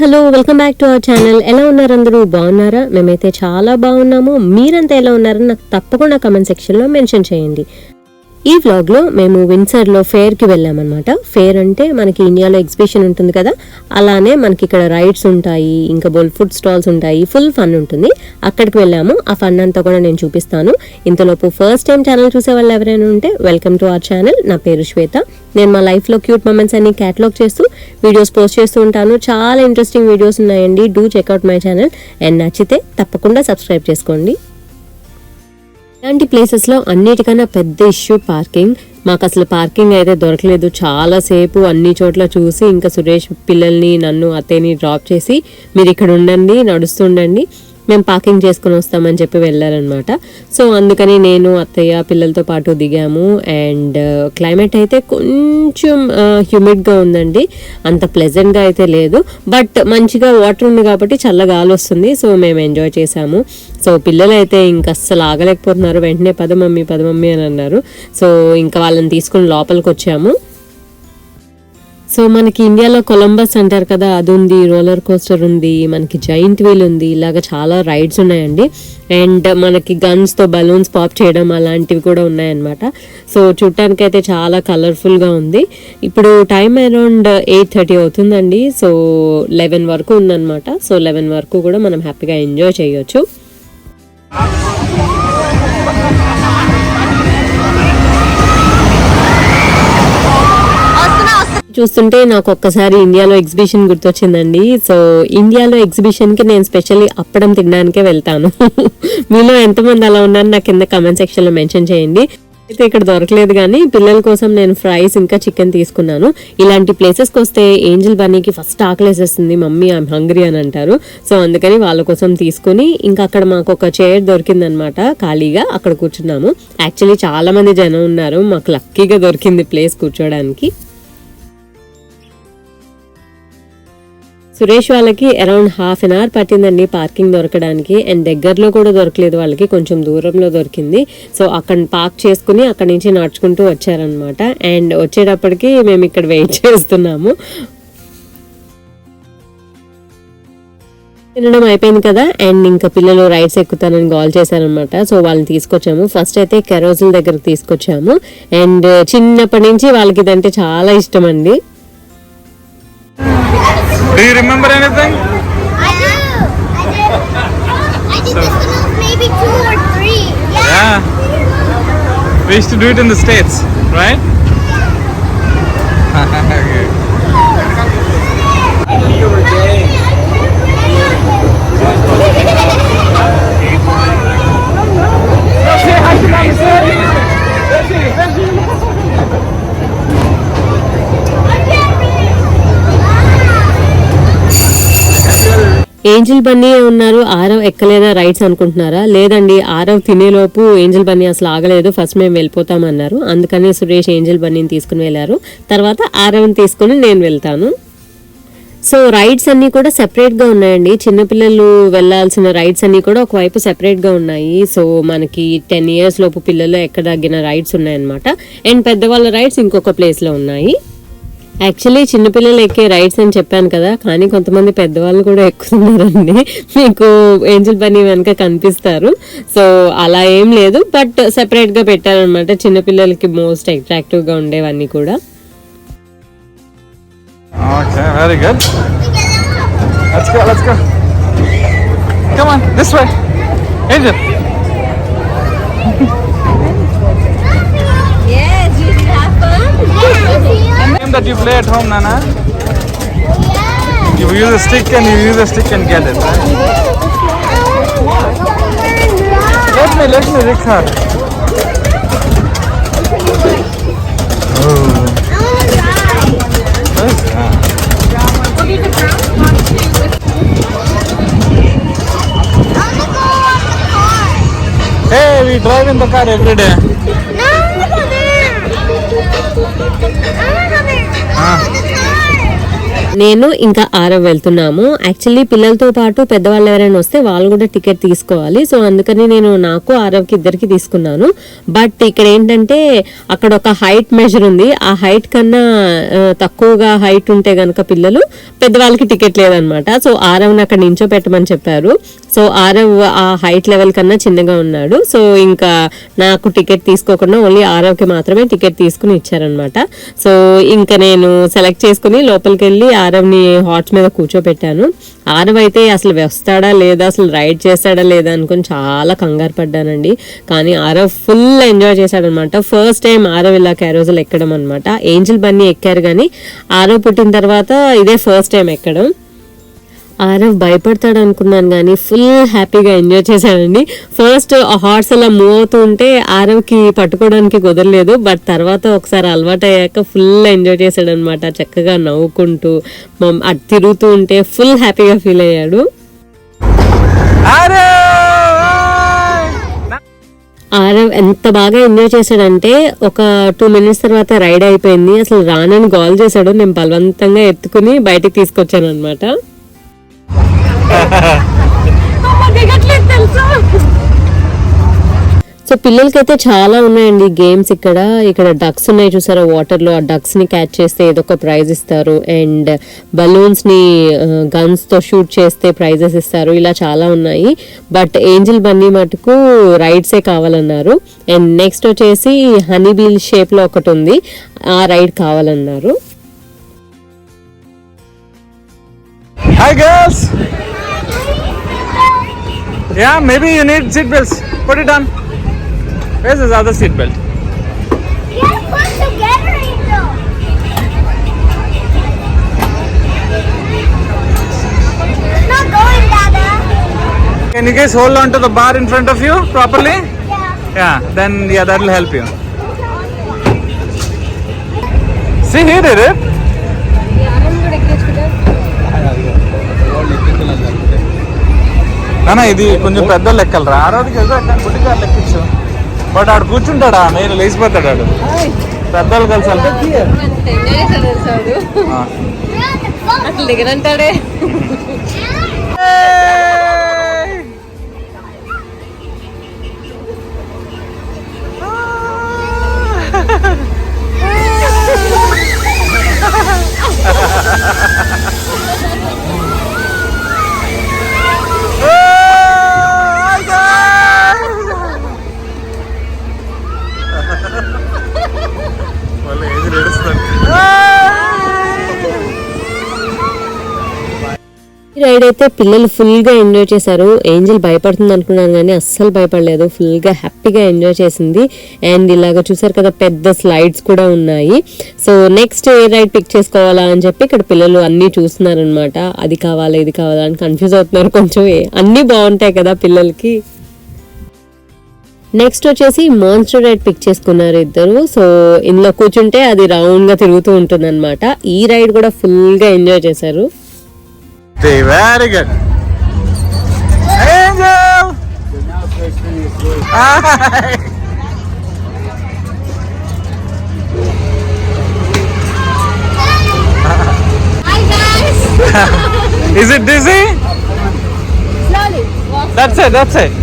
Hello welcome back to our channel. ఎలా ఉన్నారు అందరూ? బాగున్నారా? మేమైతే చాలా బాగున్నాము. మీరంతా ఎలా ఉన్నారని నాకు తప్పకుండా కమెంట్ సెక్షన్లో మెన్షన్ చేయండి. ఈ వ్లాగ్లో మేము విన్సర్లో ఫేర్కి వెళ్ళామన్నమాట. ఫేర్ అంటే మనకి ఇండియాలో ఎగ్జిబిషన్ ఉంటుంది కదా అలానే మనకి ఇక్కడ రైడ్స్ ఉంటాయి ఇంకా బోల్ ఫుడ్ స్టాల్స్ ఉంటాయి ఫుల్ ఫన్ ఉంటుంది. అక్కడికి వెళ్ళాము ఆ ఫన్ అంతా కూడా నేను చూపిస్తాను. ఇంతలోపు ఫస్ట్ టైం ఛానల్ చూసే వాళ్ళు ఎవరైనా ఉంటే వెల్కమ్ టు అవర్ ఛానల్ నా పేరు శ్వేత. నేను మా లైఫ్లో క్యూట్ మూమెంట్స్ అన్ని క్యాటలాగ్ చేస్తూ వీడియోస్ పోస్ట్ చేస్తూ ఉంటాను. చాలా ఇంట్రెస్టింగ్ వీడియోస్ ఉన్నాయండి. Do check out my channel and నచ్చితే తప్పకుండా సబ్స్క్రైబ్ చేసుకోండి. ఇలాంటి ప్లేసెస్లో అన్నిటికన్నా పెద్ద ఇష్యూ పార్కింగ్. మాకు అసలు పార్కింగ్ అయితే దొరకలేదు. చాలా సేపు అన్ని చోట్ల చూసి ఇంకా సురేష్ పిల్లల్ని నన్ను అత్తయ్యని డ్రాప్ చేసి మీరు ఇక్కడ ఉండండి నడుస్తుండండి. మేము పార్కింగ్ చేసుకుని వస్తామని చెప్పి వెళ్ళారనమాట సో అందుకని నేను అత్తయ్య పిల్లలతో పాటు దిగాము. అండ్ క్లైమేట్ uh, అయితే కొంచెం uh, హ్యూమిడ్గా ఉందండి. అంత ప్లెజెంట్గా అయితే లేదు. బట్ మంచిగా వాటర్ ఉంది కాబట్టి చల్ల గాలి వస్తుంది. సో మేము ఎంజాయ్ చేసాము సో పిల్లలు అయితే ఇంకా అస్సలు ఆగలేకపోతున్నారు. వెంటనే పద మమ్మీ పద మమ్మీ అని అన్నారు. సో ఇంకా వాళ్ళని తీసుకుని లోపలికి వచ్చాము. సో మనకి ఇండియాలో కొలంబస్ అంటారు కదా అది ఉంది రోలర్ కోస్టర్ ఉంది మనకి జైంట్ వీల్ ఉంది ఇలాగ చాలా రైడ్స్ ఉన్నాయండి. అండ్ మనకి గన్స్తో బలూన్స్ పాప్ చేయడం అలాంటివి కూడా ఉన్నాయన్నమాట. సో చూడటానికి అయితే చాలా కలర్ఫుల్గా ఉంది. ఇప్పుడు టైం అరౌండ్ ఎయిట్ థర్టీ అవుతుందండి. సో లెవెన్ వరకు ఉందన్నమాట. సో లెవెన్ వరకు కూడా మనం హ్యాపీగా ఎంజాయ్ చేయొచ్చు. చూస్తుంటే నాకు ఒక్కసారి ఇండియాలో ఎగ్జిబిషన్ గుర్తొచ్చిందండి. సో ఇండియాలో ఎగ్జిబిషన్కి నేను స్పెషల్లీ అప్పడం తినడానికే వెళ్తాను. మీలో ఎంతమంది అలా ఉన్నారు నాకు కింద కమెంట్ సెక్షన్లో మెన్షన్ చేయండి. అయితే ఇక్కడ దొరకలేదు కానీ పిల్లల కోసం నేను ఫ్రైస్ ఇంకా చికెన్ తీసుకున్నాను. ఇలాంటి ప్లేసెస్కి వస్తే ఏంజిల్ బన్నీకి ఫస్ట్ ఆకలేసేస్తుంది మమ్మీ ఐమ్ హంగ్రీ అని అంటారు. సో అందుకని వాళ్ళ కోసం తీసుకుని ఇంకా అక్కడ మాకు ఒక చైర్ దొరికిందనమాట ఖాళీగా అక్కడ కూర్చున్నాము. యాక్చువల్లీ చాలామంది జనం ఉన్నారు మాకు లక్కీగా దొరికింది ప్లేస్ కూర్చోడానికి. సురేష్ వాళ్ళకి అరౌండ్ హాఫ్ అన్ అవర్ పట్టిందండి పార్కింగ్ దొరకడానికి అండ్ దగ్గరలో కూడా దొరకలేదు వాళ్ళకి కొంచెం దూరంలో దొరికింది. సో అక్కడ పార్క్ చేసుకుని అక్కడి నుంచి నడుచుకుంటూ వచ్చారనమాట అండ్ వచ్చేటప్పటికి మేము ఇక్కడ వెయిట్ చేస్తున్నాము. తినడం అయిపోయింది కదా? అండ్ ఇంకా పిల్లలు రైడ్స్ ఎక్కుతానని కాల్ చేశారనమాట సో వాళ్ళని తీసుకొచ్చాము. ఫస్ట్ అయితే కెరోజిల్ దగ్గరకు తీసుకొచ్చాము. అండ్ చిన్నప్పటి నుంచి వాళ్ళకి ఇదంటే చాలా ఇష్టం అండి. Do you remember anything? I do. I do. I this one maybe two or three. Yeah. Yeah. We used to do it in the States, right? Angel Bunny ఉన్నారు. ఆరవ్ ఎక్కలేదా? రైడ్స్ అనుకుంటున్నారా? లేదండి ఆరవ్ తినేలోపు ఏంజిల్ బన్నీ అసలు ఆగలేదు. ఫస్ట్ మేము వెళ్ళిపోతామన్నారు అందుకని Suresh angel బన్నీని తీసుకుని వెళ్ళారు. తర్వాత ఆరవ్ని తీసుకుని నేను వెళ్తాను. సో రైడ్స్ అన్నీ కూడా సెపరేట్గా ఉన్నాయండి. చిన్నపిల్లలు వెళ్ళాల్సిన రైడ్స్ అన్నీ కూడా ఒకవైపు సెపరేట్గా ఉన్నాయి. సో మనకి టెన్ ఇయర్స్ లోపు పిల్లలు ఎక్కడ తగ్గిన రైడ్స్ ఉన్నాయన్నమాట. అండ్ పెద్దవాళ్ళ రైడ్స్ ఇంకొక ప్లేస్లో ఉన్నాయి. యాక్చువల్లీ చిన్నపిల్లలు ఎక్కే రైడ్స్ అని చెప్పాను కదా కానీ కొంతమంది పెద్దవాళ్ళు కూడా ఎక్కుతున్నారండి మీకు ఏంజల్ బన్నీ వెనక కనిపిస్తారు సో అలా ఏం లేదు బట్ సెపరేట్గా పెట్టారనమాట చిన్నపిల్లలకి మోస్ట్ అట్రాక్టివ్గా ఉండేవన్నీ కూడా Okay, very good. Let's go, let's go. Come on, this way. Angel. that you play at home, Nana? You use a stick and you use a stick and get it. Let me, let me, Richard. Oh. Hey, we drive in the car every day. నేను ఇంకా ఆరవ్ వెళ్తున్నాము. Actually పిల్లలతో పాటు పెద్దవాళ్ళు ఎవరైనా వస్తే వాళ్ళు కూడా టికెట్ తీసుకోవాలి. సో అందుకని నేను నాకు ఆరవ్కి ఇద్దరికి తీసుకున్నాను. బట్ ఇక్కడ ఏంటంటే అక్కడ ఒక హైట్ మెజర్ ఉంది. ఆ హైట్ కన్నా తక్కువగా హైట్ ఉంటే గనక పిల్లలు పెద్దవాళ్ళకి టికెట్ లేదనమాట సో ఆరవ్ని అక్కడ నించో పెట్టమని చెప్పారు. సో ఆరవ్ ఆ హైట్ లెవెల్ కన్నా చిన్నగా ఉన్నాడు. సో ఇంకా నాకు టికెట్ తీసుకోకుండా ఓన్లీ ఆరవ్కి మాత్రమే టికెట్ తీసుకుని ఇచ్చారనమాట సో ఇంకా నేను సెలెక్ట్ చేసుకుని లోపలికి వెళ్ళి ఆరవ్ని హాట్స్ మీద కూర్చోపెట్టాను. ఆరవ్ అయితే అసలు వస్తాడా లేదా అసలు రైడ్ చేస్తాడా లేదా అనుకుని చాలా కంగారు పడ్డానండి. కానీ ఆరవ్ ఫుల్ ఎంజాయ్ చేశాడనమాట ఫస్ట్ టైం ఆరవ్ ఇలా క్యారోజులు ఎక్కడం అనమాట ఏంజిల్ బన్నీ ఎక్కారు కానీ ఆరవ్ పుట్టిన తర్వాత ఇదే ఫస్ట్ టైం ఎక్కడం. ఆరవ్ భయపడతాడు అనుకున్నాను కానీ ఫుల్ హ్యాపీగా ఎంజాయ్ చేశాడండి. ఫస్ట్ హార్స్ అలా మూవ్ అవుతూ ఉంటే ఆరవ్కి పట్టుకోవడానికి కుదరలేదు. బట్ తర్వాత ఒకసారి అలవాటు అయ్యాక ఫుల్ ఎంజాయ్ చేశాడు అనమాట చక్కగా నవ్వుకుంటూ మమ్- అటు తిరుగుతూ ఉంటే ఫుల్ హ్యాపీగా ఫీల్ అయ్యాడు. ఆరవ్ ఎంత బాగా ఎంజాయ్ చేశాడంటే ఒక టూ మినిట్స్ తర్వాత రైడ్ అయిపోయింది. అసలు రానని కాల్ చేశాడు. నేను బలవంతంగా ఎత్తుకుని బయటికి తీసుకొచ్చాను అనమాట సో పిల్లలకైతే చాలా ఉన్నాయండి గేమ్స్ ఇక్కడ. ఇక్కడ డక్స్ ఉన్నాయి చూసారా? వాటర్లో ఆ డక్స్ని క్యాచ్ చేస్తే ఏదో ఒక ప్రైజ్ ఇస్తారు. అండ్ బలూన్స్ని గన్స్తో షూట్ చేస్తే ప్రైజెస్ ఇస్తారు. ఇలా చాలా ఉన్నాయి. బట్ ఏంజిల్ బన్నీ మటుకు రైడ్స్ కావాలన్నారు. అండ్ నెక్స్ట్ వచ్చేసి హనీ బీల్ షేప్లో ఒకటి ఉంది. ఆ రైడ్ కావాలన్నారు. Yeah, maybe you need seat belts. Put it on. Where's this other seat belt? You gotta put together. Not going, Dada. Can you guys hold on to the bar in front of you properly? Yeah. Yeah, then yeah, that will help you. See, he did it. నానా ఇది కొంచెం పెద్ద లెక్కలరా? ఆ రోజుకి వెళ్తే అక్కడ గుడ్డి గారు లెక్కించు? బట్ ఆడు కూర్చుంటాడా? నేను లేచిపోతాడు ఆడు. పెద్దలు కలిసి వెళ్తే? సైడ్ అయితే పిల్లలు ఫుల్గా ఎంజాయ్ చేశారు. ఏంజిల్ భయపడుతుంది అనుకున్నాను కానీ అస్సలు భయపడలేదు. ఫుల్గా హ్యాపీగా ఎంజాయ్ చేసింది. అండ్ ఇలాగ చూసారు కదా పెద్ద స్లైడ్స్ కూడా ఉన్నాయి. సో నెక్స్ట్ ఏ రైడ్ పిక్ చేసుకోవాలా అని చెప్పి ఇక్కడ పిల్లలు అన్ని చూస్తున్నారనమాట అది కావాలా ఇది కావాలా అని కన్ఫ్యూజ్ అవుతున్నారు కొంచెం. అన్నీ అన్ని బాగుంటాయి కదా పిల్లలకి. నెక్స్ట్ వచ్చేసి మాన్స్టర్ రైడ్ పిక్ చేసుకున్నారు ఇద్దరు. సో ఇందులో కూర్చుంటే అది రౌండ్గా తిరుగుతూ ఉంటుంది ఈ రైడ్ కూడా ఫుల్గా ఎంజాయ్ చేశారు. very good angel hi guys is it dizzy slowly walk that's it that's it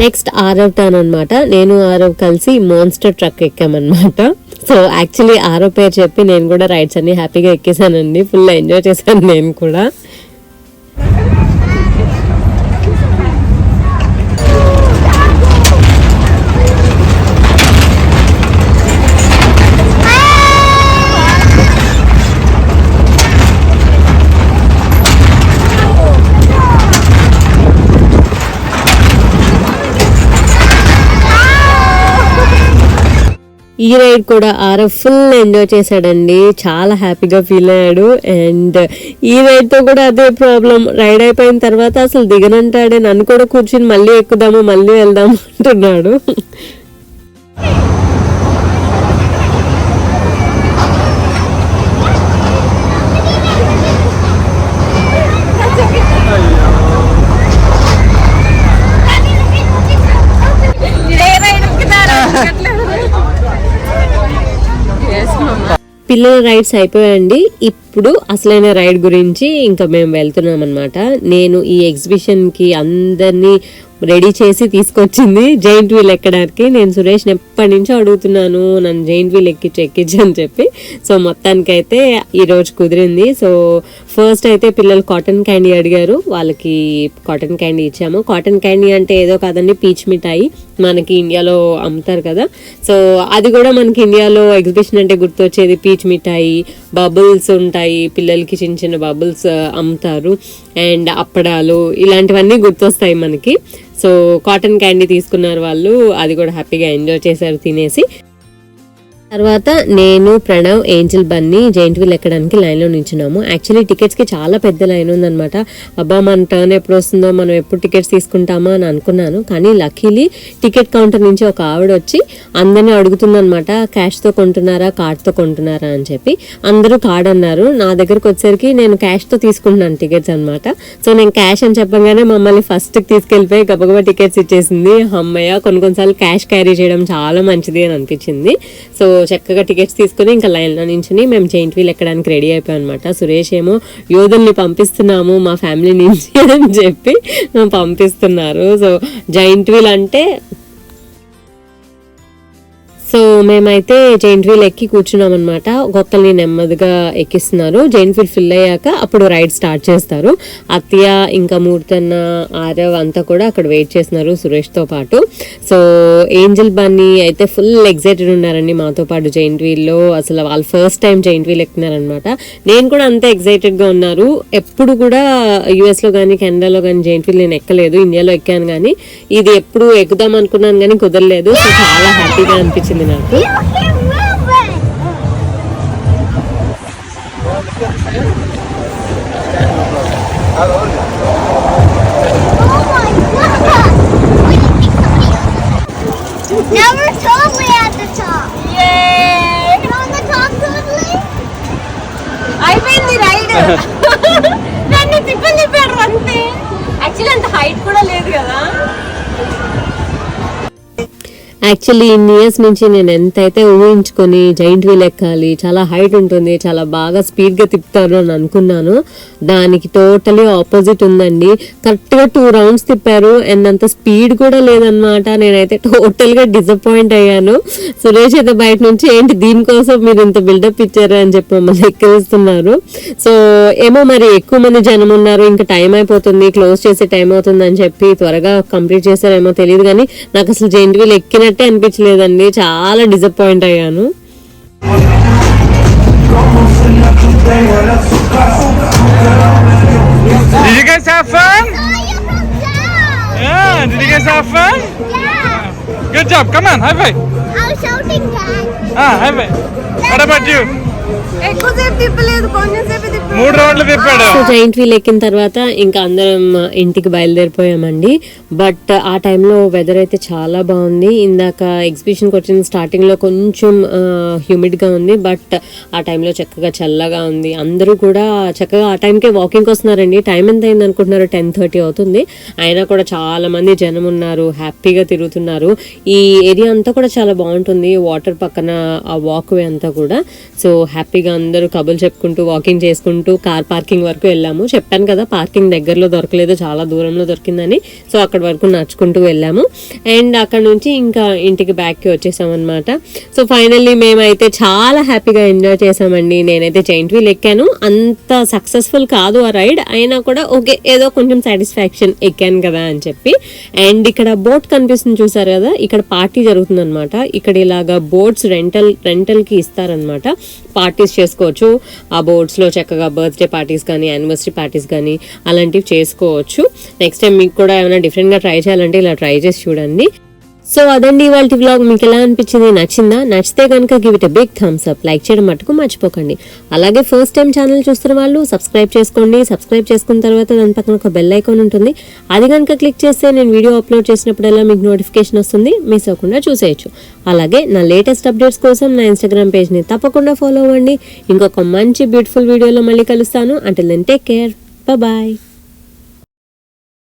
next Aarav turn అనమాట నేను ఆరవ్ కలిసి మోన్స్టర్ ట్రక్ ఎక్కామన్నమాట So actually ఆరో పేరు చెప్పి నేను కూడా రైడ్స్ అన్ని హ్యాపీగా ఎక్కేసానండి. ఫుల్ ఎంజాయ్ చేశాను నేను కూడా. ఈ రైడ్ కూడా ఆరవ్ ఫుల్ ఎంజాయ్ చేశాడండి. చాలా హ్యాపీగా ఫీల్ అయ్యాడు. అండ్ ఈ రైడ్తో కూడా అదే ప్రాబ్లం రైడ్ అయిపోయిన తర్వాత అసలు దిగనంటాడే. నన్ను కూడా కూర్చుని మళ్ళీ ఎక్కుదాము మళ్ళీ వెళ్దాము అంటున్నాడు. పిల్లల రైడ్స్ అయిపోయాయండి ఇప్పుడు అసలైన రైడ్ గురించి ఇంకా మేము వెళ్తున్నాం అనమాట నేను ఈ ఎగ్జిబిషన్కి అందరినీ రెడీ చేసి తీసుకొచ్చింది జైంట్ వీల్ ఎక్కడానికి. నేను సురేష్ని ఎప్పటి నుంచో అడుగుతున్నాను నన్ను జైంట్ వీల్ ఎక్కించు ఎక్కించు అని చెప్పి. సో మొత్తానికైతే ఈరోజు కుదిరింది. సో ఫస్ట్ అయితే పిల్లలు కాటన్ క్యాండీ అడిగారు. వాళ్ళకి కాటన్ క్యాండీ ఇచ్చాము. కాటన్ క్యాండీ అంటే ఏదో కాదండి పీచ్ మిఠాయి. మనకి ఇండియాలో అమ్ముతారు కదా. సో అది కూడా మనకి ఇండియాలో ఎగ్జిబిషన్ అంటే గుర్తొచ్చేది పీచ్ మిఠాయి బబుల్స్ ఉంటాయి. పిల్లలకి చిన్న చిన్న బబుల్స్ అమ్ముతారు. అండ్ అప్పడాలు ఇలాంటివన్నీ గుర్తొస్తాయి మనకి. సో కాటన్ క్యాండీ తీసుకున్నారు వాళ్ళు. అది కూడా హ్యాపీగా ఎంజాయ్ చేశారు తినేసి. తర్వాత నేను Pranav Angel Bunny giant wheel ఎక్కడానికి లైన్లో నించున్నాము యాక్చువల్లీ టికెట్స్కి చాలా పెద్ద లైన్ ఉందన్నమాట. అబ్బా మన టర్న్ ఎప్పుడు వస్తుందో మనం ఎప్పుడు టికెట్స్ తీసుకుంటామా అని అనుకున్నాను. కానీ లక్కీలీ టికెట్ కౌంటర్ నుంచి ఒక ఆవిడ వచ్చి అందరినీ అడుగుతుందనమాట క్యాష్తో కొంటున్నారా కార్డ్తో కొంటున్నారా? అని చెప్పి. అందరూ కార్డ్ అన్నారు. నా దగ్గరకు వచ్చేసరికి నేను క్యాష్తో తీసుకుంటున్నాను టికెట్స్ అన్నమాట. సో నేను క్యాష్ అని చెప్పగానే మమ్మల్ని ఫస్ట్కి తీసుకెళ్ళిపోయి గబగబా టికెట్స్ ఇచ్చేసింది. అమ్మయ్య కొన్ని కొన్నిసార్లు క్యాష్ క్యారీ చేయడం చాలా మంచిది అని అనిపించింది. సో చక్కగా టికెట్స్ తీసుకుని ఇంకా లైన్లో నించుని మేము జైంట్ వీల్ ఎక్కడానికి రెడీ అయిపోయాం అనమాట సురేష్ ఏమో యోధుల్ని పంపిస్తున్నాము మా ఫ్యామిలీ నుంచి అని చెప్పి పంపిస్తున్నారు. సో జైంట్ వీల్ అంటే సో మేమైతే జైంట్ వీల్ ఎక్కి కూర్చున్నాం అనమాట ఒక్కొక్కరిని నెమ్మదిగా ఎక్కిస్తున్నారు. జైంట్ వీల్ ఫిల్ అయ్యాక అప్పుడు రైడ్ స్టార్ట్ చేస్తారు. అత్య ఇంకా మూర్తన్న ఆరవ్ అంతా కూడా అక్కడ వెయిట్ చేస్తున్నారు సురేష్తో పాటు. సో ఏంజల్ బన్నీ అయితే ఫుల్ ఎగ్జైటెడ్ ఉన్నారండి మాతో పాటు జైంట్ వీల్లో అసలు వాళ్ళు ఫస్ట్ టైం జైంట్ వీల్ ఎక్కుతున్నారనమాట నేను కూడా అంతే ఎగ్జైటెడ్గా ఉన్నారు. ఎప్పుడు కూడా యుఎస్లో కానీ కెనడాలో కానీ జైంట్ వీల్ నేను ఎక్కలేదు. ఇండియాలో ఎక్కాను కానీ ఇది ఎప్పుడు ఎక్కుదాం అనుకున్నాను కానీ కుదరలేదు. సో చాలా హ్యాపీగా అనిపించింది. నాకు You can move it. Oh my god! Wait, think somebody else. Now we're totally at the top. Yay! We're on the top totally. అయిపోయింది రైడ్ నన్ను తిప్పలు తిప్పాడు అంతే యాక్చువల్లీ అంత హైట్ కూడా లేదు కదా యాక్చువల్లీ ఇన్ని ఇయర్స్ నుంచి నేను ఎంతైతే ఊహించుకొని జైంట్ వీల్ ఎక్కాలి చాలా హైట్ ఉంటుంది చాలా బాగా స్పీడ్గా తిప్పుతారు అని అనుకున్నాను. దానికి టోటలీ ఆపోజిట్ ఉందండి. కరెక్ట్గా టూ రౌండ్స్ తిప్పారు అండ్ అంత స్పీడ్ కూడా లేదనమాట నేనైతే టోటల్గా డిసప్పాయింట్ అయ్యాను. సురేష్ అయితే బయట నుంచి ఏంటి దీనికోసం మీరు ఇంత బిల్డప్ ఇచ్చారు? అని చెప్పి మమ్మల్ని ఎక్కిరిస్తున్నారు. సో ఏమో మరి ఎక్కువ మంది జనం ఉన్నారు ఇంకా టైం అయిపోతుంది క్లోజ్ చేసే టైం అవుతుంది అని చెప్పి త్వరగా కంప్లీట్ చేశారేమో తెలియదు కానీ నాకు అసలు జైంట్ వీల్ ఎక్కినట్టే అనిపించలేదండి చాలా డిసప్పాయింట్ అయ్యాను Did you guys have fun? Oh. Yeah, did you guys have fun? Good job, come on, high five. I was shouting that. Ah, high five. What about you? మూడు రౌండ్లు తిప్పాడు. So giant wheel ఎక్కిన తర్వాత ఇంకా అందరం ఇంటికి బయలుదేరిపోయామండి. But ఆ టైంలో వెదర్ అయితే చాలా బాగుంది. ఇందాక ఎగ్జిబిషన్కి వచ్చిన స్టార్టింగ్లో కొంచెం హ్యూమిడ్గా ఉంది. బట్ ఆ టైంలో చక్కగా చల్లగా ఉంది. అందరూ కూడా చక్కగా ఆ టైంకే వాకింగ్కి వస్తున్నారండి. టైం ఎంత అయింది అనుకుంటున్నారు? టెన్ థర్టీ అవుతుంది. అయినా కూడా చాలా మంది జనం ఉన్నారు. హ్యాపీగా తిరుగుతున్నారు. ఈ ఏరియా అంతా కూడా చాలా బాగుంటుంది. వాటర్ పక్కన ఆ వాక్ వే అంతా కూడా. సో హ్యాపీగా అందరూ కబుర్లు చెప్పుకుంటూ వాకింగ్ చేసుకుంటూ కార్ పార్కింగ్ వరకు వెళ్ళాము. చెప్పాను కదా పార్కింగ్ దగ్గరలో దొరకలేదు చాలా దూరంలో దొరికిందని. సో అక్కడ వరకు నడుచుకుంటూ వెళ్ళాము. అండ్ అక్కడ నుంచి ఇంకా ఇంటికి బ్యాక్కి వచ్చేసాం సో ఫైనల్లీ మేమైతే చాలా హ్యాపీగా ఎంజాయ్ చేసామండి. నేనైతే జైంట్ వీల్ ఎక్కాను. అంత సక్సెస్ఫుల్ కాదు ఆ రైడ్ అయినా కూడా ఓకే ఏదో కొంచెం సాటిస్ఫాక్షన్ ఎక్కాను కదా అని చెప్పి. అండ్ ఇక్కడ బోట్ కనిపిస్తుంది చూసారు కదా? ఇక్కడ పార్టీ జరుగుతుందన్నమాట. ఇక్కడ ఇలాగా బోట్స్ రెంటల్ రెంటల్కి ఇస్తారనమాట పార్టీస్ చేసుకోవచ్చు. ఆ బోర్డ్స్లో చక్కగా బర్త్డే పార్టీస్ కానీ యానివర్సరీ పార్టీస్ కానీ అలాంటివి చేసుకోవచ్చు. నెక్స్ట్ టైం మీకు కూడా ఏమైనా డిఫరెంట్గా ట్రై చేయాలంటే ఇలా ట్రై చేసి చూడండి. సో అదండి ఇవాళ వ్లాగ్ మీకు ఎలా అనిపించింది? నచ్చిందా? నచ్చితే కనుక give it big thumbs up like చేయడం మటుకు మర్చిపోకండి. అలాగే ఫస్ట్ టైం ఛానల్ చూస్తున్న వాళ్ళు సబ్స్క్రైబ్ చేసుకోండి. సబ్స్క్రైబ్ చేసుకున్న తర్వాత దాని పక్కన ఒక బెల్ ఐకాన్ ఉంటుంది. అది కనుక క్లిక్ చేస్తే నేను వీడియో అప్లోడ్ చేసినప్పుడల్లా మీకు నోటిఫికేషన్ వస్తుంది. మిస్ అవ్వకుండా చూసేయచ్చు. అలాగే నా లేటెస్ట్ అప్డేట్స్ కోసం నా ఇన్స్టాగ్రామ్ పేజ్ని తప్పకుండా ఫాలో అవ్వండి. ఇంకొక మంచి బ్యూటిఫుల్ వీడియోలో మళ్ళీ కలుస్తాను. అంటే దెన్ టేక్ కేర్ బాయ్